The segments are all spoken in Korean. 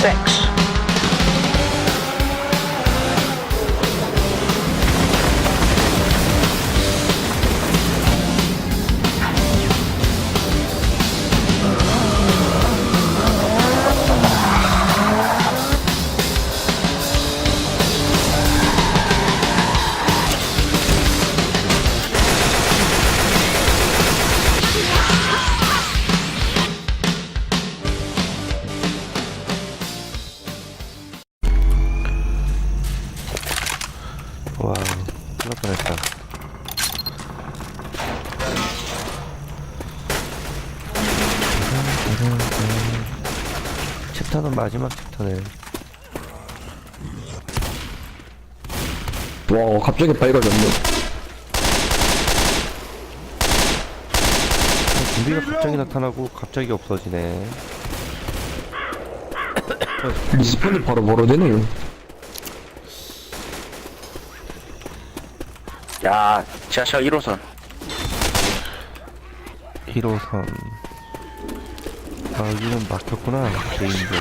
sex. 마지막 챕터네. 와 갑자기 밝아졌네 좀비가 갑자기 나타나고 갑자기 없어지네. 리스폰이 바로 되네요 야, 지하철 1호선. 1호선. 아, 여기는 막혔구나. 개인들.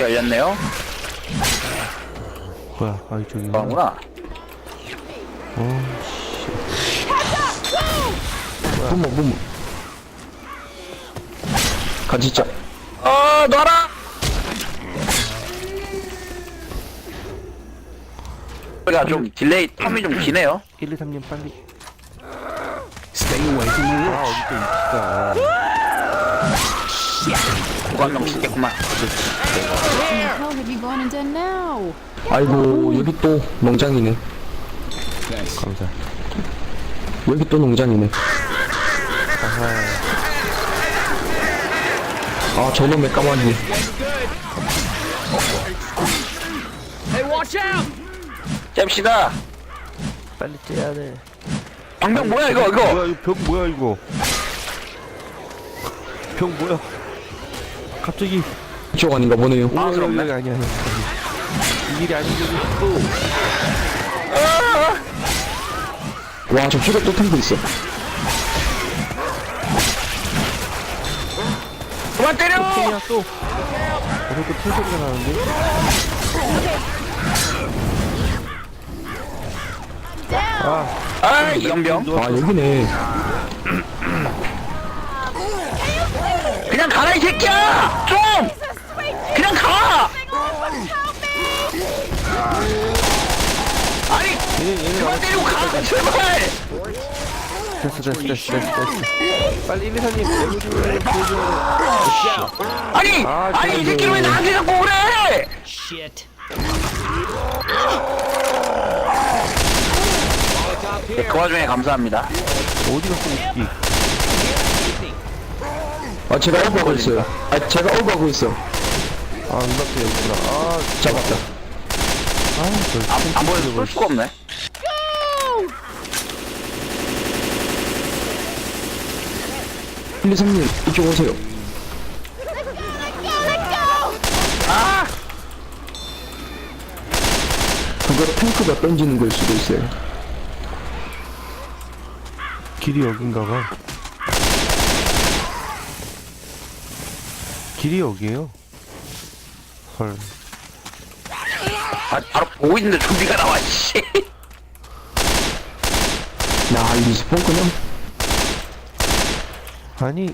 열렸네요. 뭐야, 아, 이쪽이. 뭐구나. 어, 부모 부모 같이 짜 어, 놔라! 좀 딜레이 텀이 좀 기네요. 1, 2, 3님 빨리. 아, 어디 또 한명 죽겠구만. What the hell have you gone and done now? 아이고 여기 또 농장이네 감사. 여기 또 농장이네 아 저놈의 까마귀 잽시다. 빨리 째야 돼. 방금 뭐야, 이거, 이거? 뭐야, 이거 벽 뭐야, 이거. 벽 뭐야. 갑자기. 이쪽 아닌가 보네요 아, 여기, 그렇네. 여기 아니야. 여기. 이 길이 아닌 게 또. 와 저쪽에 또 탱크 있어 그만 때려! 야 또. 어서 또 풀소리가 나는데? 아, 아, 이영병. 아 여기네 그냥 가라, 이 새끼야! 좀! 그냥 가! 아니, 그만 때리고 가! 제발! 됐어, 됐어, 됐어, 됐어, 됐어. 빨리 1, 2, 3님, 내부 좀 보여줘. 아니! 아, 아니, 이. 새끼를 왜 나한테 자꾸 그래! 네, 그 와중에 감사합니다. 어디 갔어, 웃기. 아 제가 오버하고 있어요 아 제가 오버하고 있어 아, 눈앞에 여기구나. 아, 잡았다 아, 저 안, 안 보여서 쏠 수가 없네. 필리삼님 이쪽 오세요 아! 그거 탱크가 던지는 걸 수도 있어요 길이 여긴가 봐. 길이 여기에요. 헐. 아, 바로 보고 있는데 좀비가 나와, 씨. 야 리스폰 그냥 아니,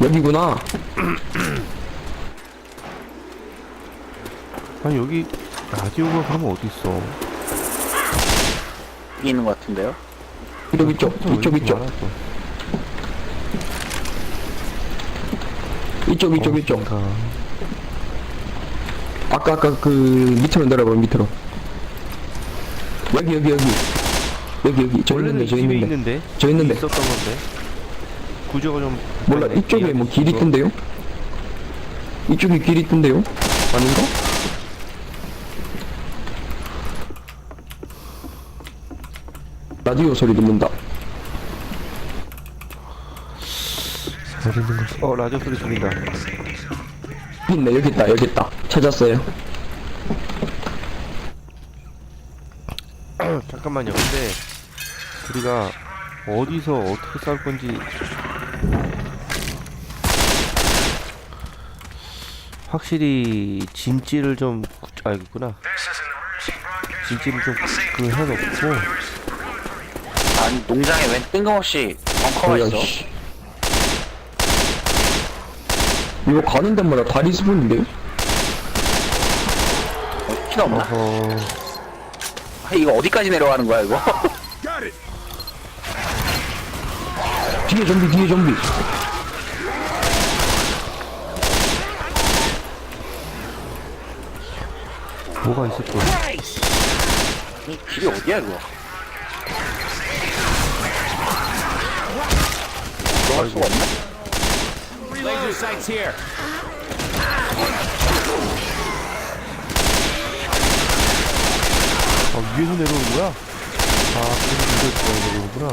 여기구나 아니, 여기 라디오가 그러면 어디 있어? 있는 것 같은데요? 이쪽 이쪽 이쪽 이쪽 이쪽 이쪽 이쪽 아까 아까 그 밑으로 내려봐 밑으로 여기 여기 여기 여기 여기 저 원래는 있는데 저 집에 있는데 있는데 저 있는데 있었던 건데 구조가 좀 몰라. 이쪽에 뭐 길 이거. 있던데요? 이쪽에 길 있던데요? 아닌가? 라디오 소리 듣는다. 어디 있는 거지? 어 라디오 소리 들린다. 있네 여기 있다 여기 있다. 찾았어요. 잠깐만요. 근데 우리가 어디서 어떻게 쌀 건지. 확실히 진지를 좀 구- 알겠구나. 진지를 좀그 해놓고 아니 농장에 웬 뜬금없이 벙커가 뭐야, 있어 씨. 이거 가는 데마다 다리 스분인데요? 어, 필요 없나? 어허 아, 이거 어디까지 내려가는 거야 이거? 뒤에 좀비, 뒤에 좀비. 뭐가 있을 거야 이 길이 어디야 이거? 들어갈 수가 없나? 아 위에서 내려오는 거야? 아 그래서 위에서 내려오는구나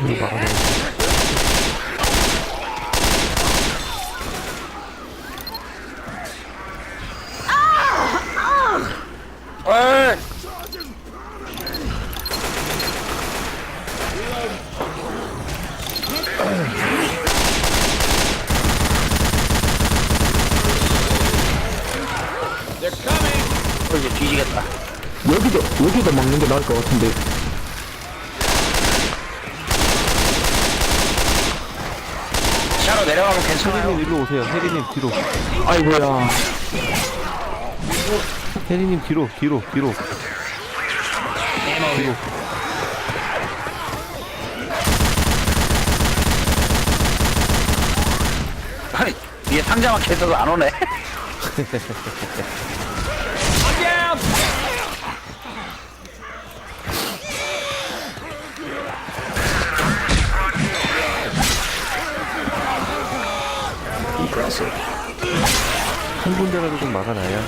이거 막아내 에이! They're coming. 어, 이제 뒤지겠다. 여기도, 여기도 막는 게 나을 것 같은데. 차로 내려가면 괜찮아요. 혜리님 일로 오세요. 혜리님 뒤로. 아이고야. 혜리님 뒤로 뒤로 뒤로. 뒤로. 아니 위에 상자 막혀 있어도 안 오네 I'm down. 한 군데라도 좀 막아놔야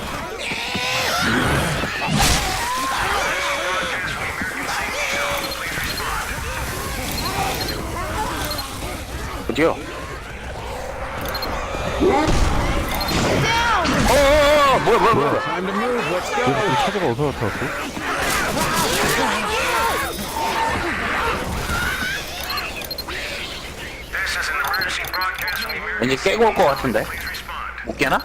어디요? 어어어 뭐야 뭐야 뭐야. Let's go. 이 차저가 어디서 나타났어? 왠지 깨고 올 것 같은데 못 깨나?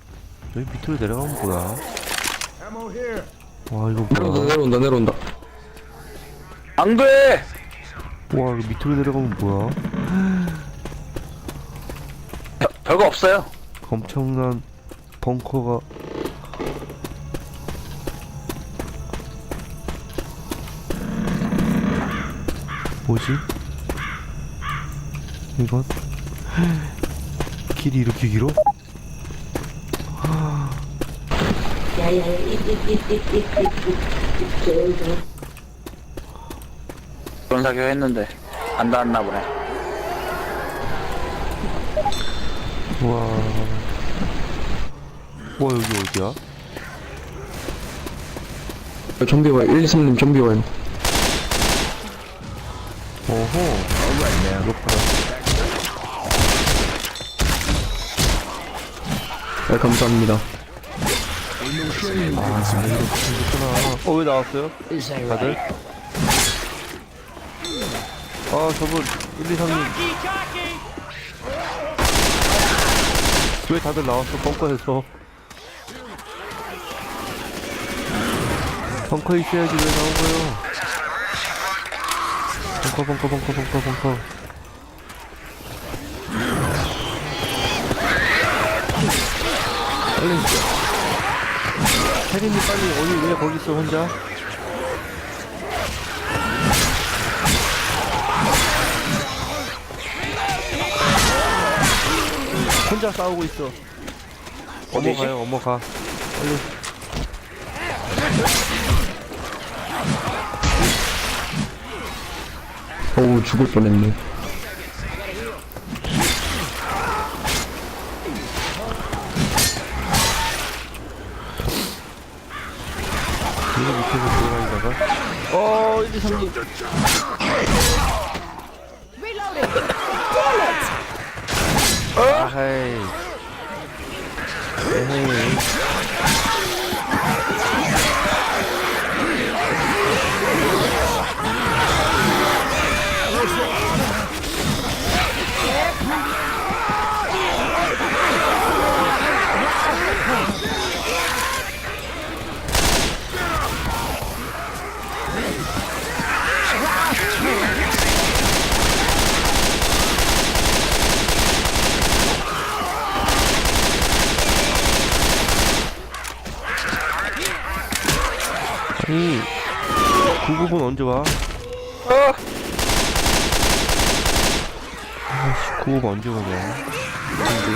여기 밑으로 내려가면 뭐야? 와 이거 내려온다, 뭐야? 내려온다, 내려온다. 안돼 와 이거 밑으로 내려가면 뭐야? 별거 없어요 엄청난 벙커가 뭐지? 이건 길이 이렇게 길어? 그런 사교 했는데 안 닿았나 보네 와. 와 여기 어디야? 좀비 와요. 1, 2, 3님 좀비 와요. 어허. 이거 봐라. 네, 감사합니다. 아 생겼구나. 어왜 나왔어요? 다들? 아 저분 1, 2, 3님 왜 다들 나왔어 벙커에서 벙커 있어야지 왜 나온 거예요 벙커 벙커 벙커 벙커 벙커 빨리 혜린이 빨리 어디 왜 거기 있어 혼자 혼자 싸우고 있어. 어머 어디지? 가요, 어머 가. 빨리. 어우 죽을 뻔했네 어, 1, 2, 3, 2. 아하이. 에헤이. 아니, 구급은 언제 와? 어! 아이씨, 구급 언제 오냐? 근데,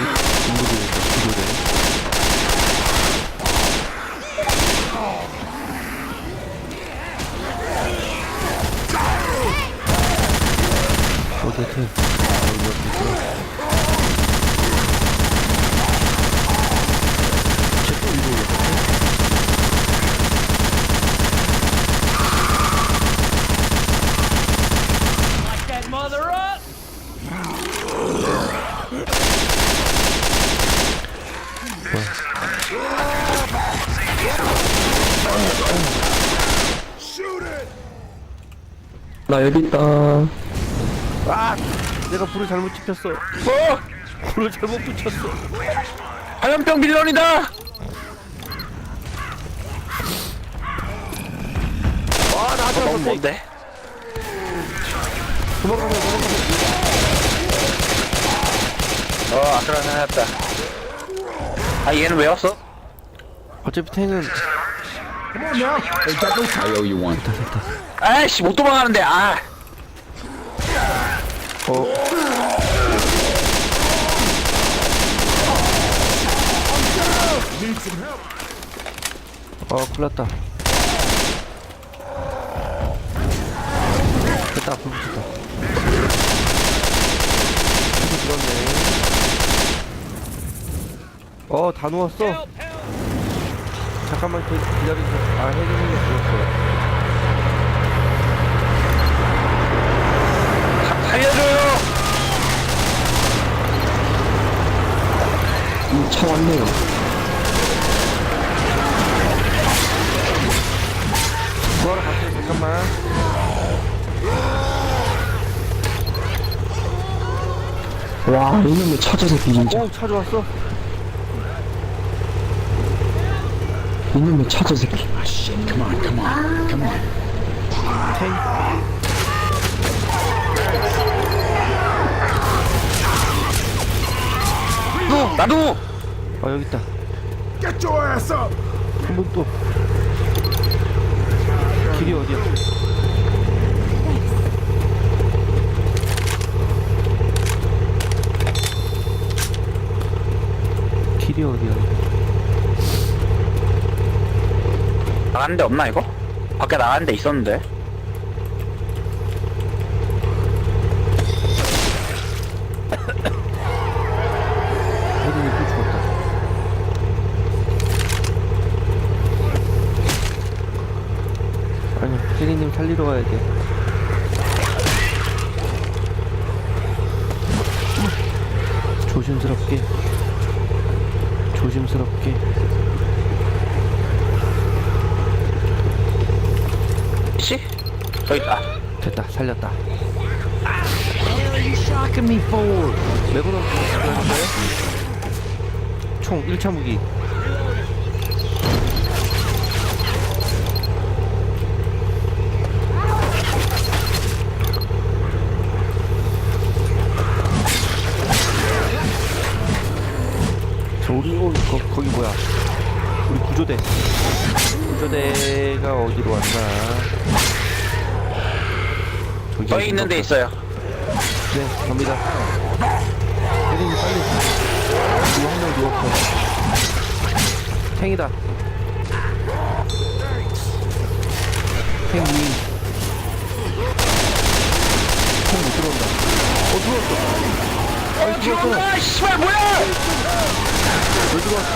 중국이니까 구급에. 어쨌든, 여기 어디서. 쟤또 이거 올렸어? Lock that mother up! 나 여기 있다 아! 내가 불을 잘못 지폈어. 어! 불을 잘못 붙였어. 화염병 빌런이다! 아, 나 어, 너무 아까 뭔데? 도망가면 도망가면. 어, 아크라 생각했다. 아, 얘는 왜 왔어? 어차피 탱은 아이씨, 못 도망가는데, 아! 어 어, 큰일났다. 됐다, 불 붙였다. 불 들었네. 어, 다 누웠어. 잠깐만 기- 기다려주세요. 아, 혜진이 누웠어요. 살려줘요! 음, 차 왔네요 구하러 갈게요, 잠깐만. 와 이놈의 처저 새끼 진짜 오, 차 좋았어. 이놈의 처저 새끼 탱. 나도! 나도! 어, 여기 있다. 한번 또. 길이 어디야? 길이 어디야? 나가는 데 없나, 이거? 밖에 나가는 데 있었는데. 혜린이 또 죽었다. 아니, 혜린님 살리러 가야 돼. 조심스럽게. 조심스럽게. 씨? 저기 있다. 됐다, 살렸다. 죽었는데? 총 1차 무기. 저 우리 어, 거, 거기 뭐야? 우리 구조대. 구조대가 어디로 왔나? 저희 있는 데 있어요. 네, 갑니다. 혜린이 빨리. 누구 한명 누웠어. 팽이다. 팽이. 팽못 들어온다. 어, 들어왔어. 어, 들어온다! 씨발, 뭐야! 왜 들어왔어?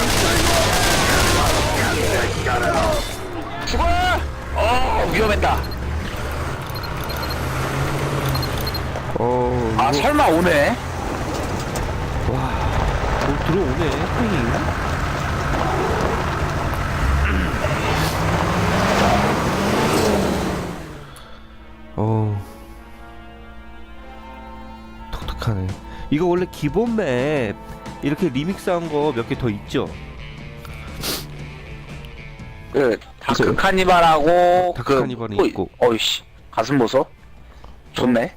죽어! 어, 위험했다. 아 설마 오네? 뭐 들어오네. 탱이 어. 독특하네. 이거 원래 기본 맵. 이렇게 리믹스한 거 몇 개 더 있죠? 그 다크 있어요. 카니발하고 다크 그 카니발이 어, 있고. 어이씨 가슴 보소. 좋네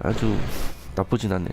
아주 나쁘진 않네